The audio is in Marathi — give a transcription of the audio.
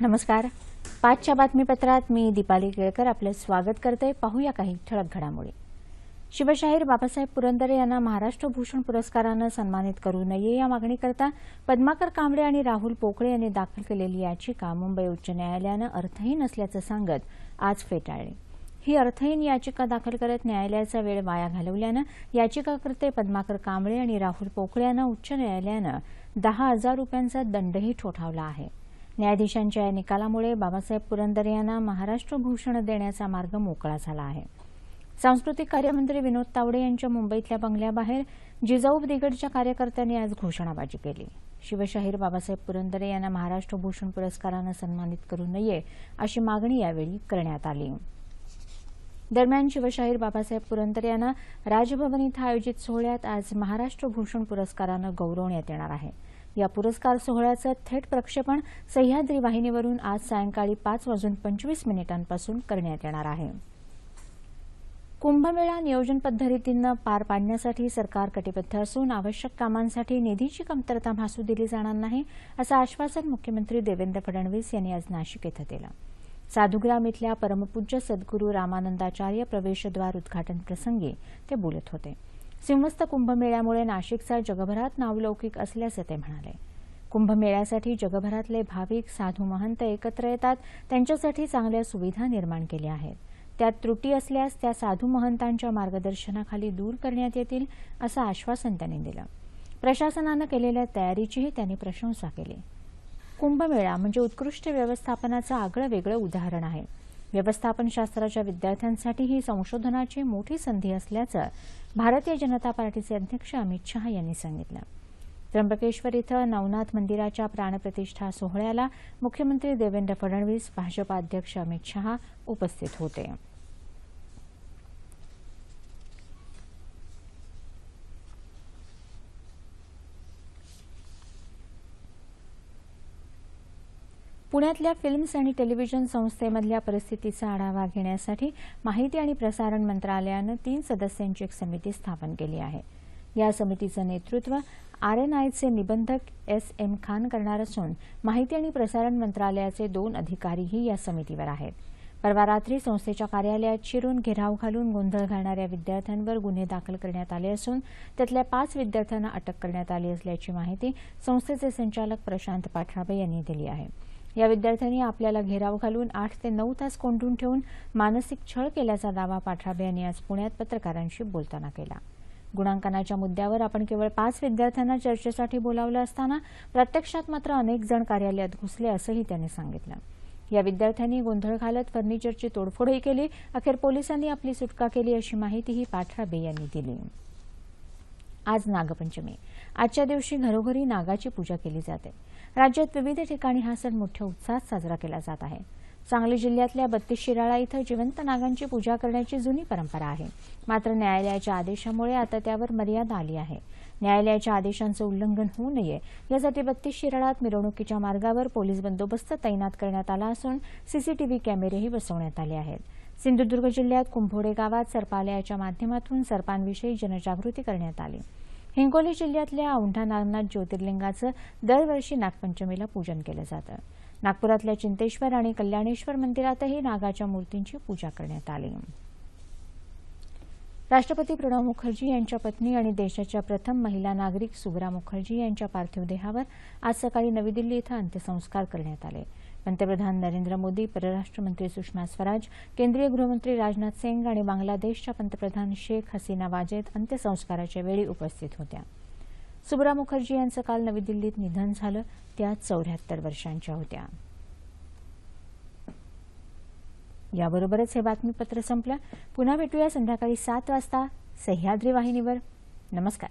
नमस्कार. पाचच्या बातमीपत्रात मी दीपाली केळकर आपलं स्वागत करते. पाहूया काही ठळक घडामोडी. शिवशाहीर बाबासाहेब पुरंदरे यांना महाराष्ट्र भूषण पुरस्कारानं सन्मानित करू नये या मागणीकरता पद्माकर कांबळे आणि राहुल पोकळे यांनी दाखल केलेली याचिका मुंबई उच्च न्यायालयानं अर्थहीन असल्याचं सांगत आज फेटाळली. ही अर्थहीन याचिका दाखल करत न्यायालयाचा वेळ वाया घालवल्यानं याचिकाकर्ते पद्माकर कांबळे आणि राहुल पोकळे यांना उच्च न्यायालयानं दहा हजार रुपयांचा दंडही ठोठावला आहे. न्यायाधीशांच्या या निकालामुळे बाबासाहेब पुरंदरे यांना महाराष्ट्र भूषण देण्याचा मार्ग मोकळा झाला आहे. सांस्कृतिक कार्यमंत्री विनोद तावडे यांच्या मुंबईतल्या बंगल्याबाहेर जिजाऊ ब्रिगेडच्या कार्यकर्त्यांनी आज घोषणाबाजी केली. शिवशाहीर बाबासाहेब पुरंदरे यांना महाराष्ट्र भूषण पुरस्कारानं सन्मानित करू नये अशी मागणी यावेळी करण्यात आली. दरम्यान शिवशाहीर बाबासाहेब पुरंदरे यांना राजभवन इथं आयोजित सोहळ्यात आज महाराष्ट्र भूषण पुरस्कारानं गौरवण्यात येणार आहे. या पुरस्कार सोहळ्याचं थेट प्रक्षेपण सह्याद्री वाहिनीवरून आज सायंकाळी पाच वाजून पंचवीस मिनिटांपासून करण्यात येणार आहे. कुंभमेळा नियोजन पद्धतीनं पार पाडण्यासाठी सरकार कटिबद्ध असून आवश्यक कामांसाठी निधीची कमतरता भासू दिली जाणार नाही असं आश्वासन मुख्यमंत्री देवेंद्र फडणवीस यांनी आज नाशिक इथं दिलं. साधुग्राम इथल्या परमपूज्य सद्गुरू रामानंदाचार्य प्रवेशद्वार उद्घाटन प्रसंगी ते बोलत होते. सिंहस्थ कुंभमेळ्यामुळे नाशिकचा जगभरात नावलौकिक असल्याचं ते म्हणाले. कुंभमेळ्यासाठी जगभरातले भाविक साधू महंत एकत्र येतात त्यांच्यासाठी चांगल्या सुविधा निर्माण केल्या आहेत. त्यात त्रुटी असल्यास त्या साधू महंतांच्या मार्गदर्शनाखाली दूर करण्यात येतील असं आश्वासन त्यांनी दिलं. प्रशासनानं केलेल्या तयारीचीही त्यांनी प्रशंसा केली. कुंभमेळा म्हणजे उत्कृष्ट व्यवस्थापनाचं आगळं वेगळं उदाहरण आहे. व्यवस्थापन शास्त्राच्या विद्यार्थ्यांसाठी ही संशोधनाची मोठी संधी असल्याचं भारतीय जनता पार्टीचे अध्यक्ष अमित शहा यांनी सांगितलं. त्र्यंबकेश्वर इथं नवनाथ मंदिराच्या प्राणप्रतिष्ठा सोहळ्याला मुख्यमंत्री देवेंद्र फडणवीस भाजपा अध्यक्ष अमित शहा उपस्थित होते. पुण्यातल्या फिल्म्स आणि टेलिव्हिजन संस्थेमधल्या परिस्थितीचा आढावा घेण्यासाठी माहिती आणि प्रसारण मंत्रालयानं तीन सदस्यांची एक समिती स्थापन केली आहे. या समितीचं नेतृत्व आरएनआयचे निबंधक एस एम खान करणार असून माहिती आणि प्रसारण मंत्रालयाचे दोन अधिकारीही या समितीवर आहेत. परवा रात्री संस्थेच्या कार्यालयात शिरून घेराव घालून गोंधळ घालणाऱ्या विद्यार्थ्यांवर गुन्हे दाखल करण्यात आले असून त्यातल्या पाच विद्यार्थ्यांना अटक करण्यात आली असल्याची माहिती संस्थेचे संचालक प्रशांत पाठराबे यांनी दिली आहे. या विद्यार्थ्यांनी आपल्याला घेराव घालून आठ ते नऊ तास कोंडून ठेवून मानसिक छळ केल्याचा दावा पाठराबे यांनी आज पुण्यात पत्रकारांशी बोलताना केला. गुणांकनाच्या मुद्द्यावर आपण केवळ पाच विद्यार्थ्यांना चर्चेसाठी बोलावलं असताना प्रत्यक्षात मात्र अनेक जण कार्यालयात घुसले असंही त्यांनी सांगितलं. या विद्यार्थ्यांनी गोंधळ घालत फर्निचरची तोडफोडही केली अखेर पोलिसांनी आपली सुटका केली अशी माहितीही पाठराबे यांनी दिली. आज नागपंचमी. आजच्या दिवशी घरोघरी नागाची पूजा केली जाते. राज्यात विविध ठिकाणी हा सण मोठ्या उत्साहात साजरा केला जात आहे. सांगली जिल्ह्यातल्या बत्तीस शिराळा इथं जिवंत नागांची पूजा करण्याची जुनी परंपरा आहे. मात्र न्यायालयाच्या आदेशामुळे आता त्यावर मर्यादा आली आहे. न्यायालयाच्या आदेशांचं उल्लंघन होऊ नये यासाठी बत्तीस शिराळात मिरवणुकीच्या मार्गावर पोलीस बंदोबस्त तैनात करण्यात आला असून सीसीटीव्ही कॅमेरेही बसवण्यात आले आहेत. सिंधुदुर्ग जिल्ह्यात कुंभोडे गावात सर्पालयाच्या माध्यमातून सर्पांविषयी जनजागृती करण्यात आली. हिंगोली जिल्ह्यातल्या औंढा नागनाथ ज्योतिर्लिंगाचं दरवर्षी नागपंचमीला पूजन केलं जातं. नागपुरातल्या चिंतेश्वर आणि कल्याणेश्वर मंदिरातही नागाच्या मूर्तींची पूजा करण्यात आली. राष्ट्रपती प्रणव मुखर्जी यांच्या पत्नी आणि देशाच्या प्रथम महिला नागरिक सुगरा मुखर्जी यांच्या पार्थिव देहावर आज सकाळी नवी दिल्ली इथं अंत्यसंस्कार करण्यात आले. पंतप्रधान नरेंद्र मोदी परराष्ट्र मंत्री सुषमा स्वराज केंद्रीय गृहमंत्री राजनाथ सिंग आणि बांगलादेशच्या पंतप्रधान शेख हसीना वाजेद अंत्यसंस्काराच्या वेळी उपस्थित होत्या. सुब्रा मुखर्जी यांचं काल नवी दिल्लीत निधन झालं त्या चौऱ्याहत्तर वर्षांच्या होत्या. याबरोबरच हे बातमीपत्र संपलं. पुन्हा भेटूया संध्याकाळी सात वाजता सह्याद्री वाहिनीवर. नमस्कार.